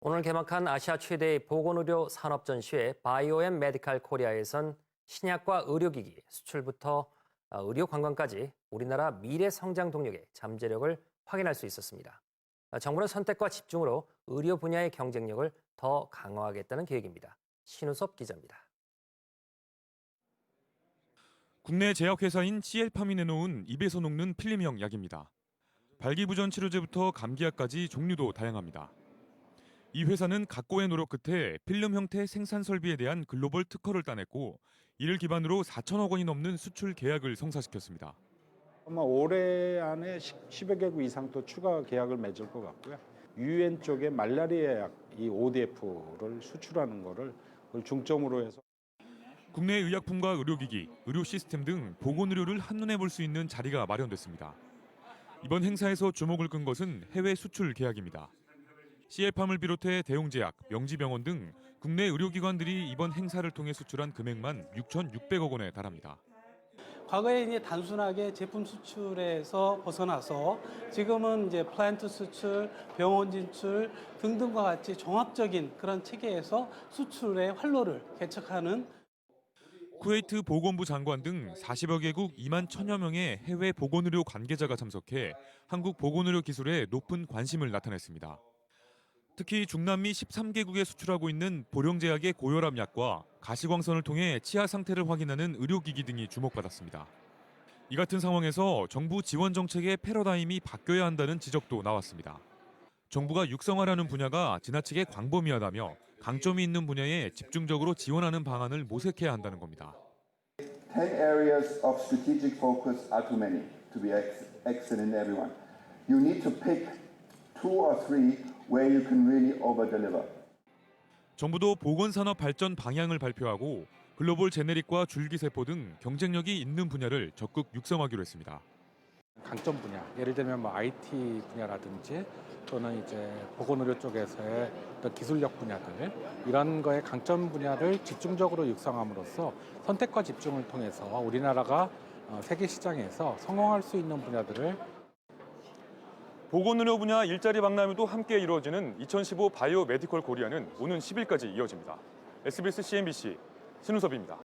오늘 개막한 아시아 최대의 보건의료 산업 전시회 바이오 앤 메디칼 코리아에선 신약과 의료기기, 수출부터 아, 의료 관광까지 우리나라 미래 성장 동력의 잠재력을 확인할 수 있었습니다. 아, 정부는 선택과 집중으로 의료 분야의 경쟁력을 더 강화하겠다는 계획입니다. 신우섭 기자입니다. 국내 제약회사인 CL팜이 내놓은 입에서 녹는 필름형 약입니다. 발기부전 치료제부터 감기약까지 종류도 다양합니다. 이 회사는 각고의 노력 끝에 필름 형태 생산 설비에 대한 글로벌 특허를 따냈고 이를 기반으로 4천억 원이 넘는 수출 계약을 성사시켰습니다. 아마 올해 안에 10 여 개국 이상 또 추가 계약을 맺을 것 같고요. 유엔 쪽에 말라리아 약, 이 ODF를 수출하는 거를 중점으로 해서 국내 의약품과 의료기기, 의료 시스템 등 보건 의료를 한눈에 볼 수 있는 자리가 마련됐습니다. 이번 행사에서 주목을 끈 것은 해외 수출 계약입니다. CL팜을 비롯해 대웅제약, 명지병원 등 국내 의료기관들이 이번 행사를 통해 수출한 금액만 6,600억 원에 달합니다. 과거에 이제 단순하게 제품 수출에서 벗어나서 지금은 이제 플랜트 수출, 병원 진출 등등과 같이 종합적인 그런 체계에서 수출의 활로를 개척하는 쿠웨이트 보건부 장관 등 40여 개국 2만 천여 명의 해외 보건의료 관계자가 참석해 한국 보건의료 기술에 높은 관심을 나타냈습니다. 특히 중남미 13개국에 수출하고 있는 보령제약의 고혈압 약과 가시광선을 통해 치아 상태를 확인하는 의료기기 등이 주목받았습니다. 이 같은 상황에서 정부 지원 정책의 패러다임이 바뀌어야 한다는 지적도 나왔습니다. 정부가 육성하라는 분야가 지나치게 광범위하다며 강점이 있는 분야에 집중적으로 지원하는 방안을 모색해야 한다는 겁니다. 10 areas of strategic focus are too many to be ex- excellent in everyone. You need to pick two or three where you can really over deliver. 정부도 보건산업 발전 방향을 발표하고 글로벌 제네릭과 줄기세포 등 경쟁력이 있는 분야를 적극 육성하기로 했습니다. 강점 분야, 예를 들면 뭐 IT 분야라든지 또는 이제 보건의료 쪽에서의 어떤 기술력 분야들 이런 거의 강점 분야를 집중적으로 육성함으로써 선택과 집중을 통해서 우리나라가 어, 세계 시장에서 성공할 수 있는 분야들을 보건의료 분야 일자리 박람회도 함께 이루어지는 2015 바이오 메디컬 코리아는 오는 10일까지 이어집니다. SBS CNBC 신우섭입니다.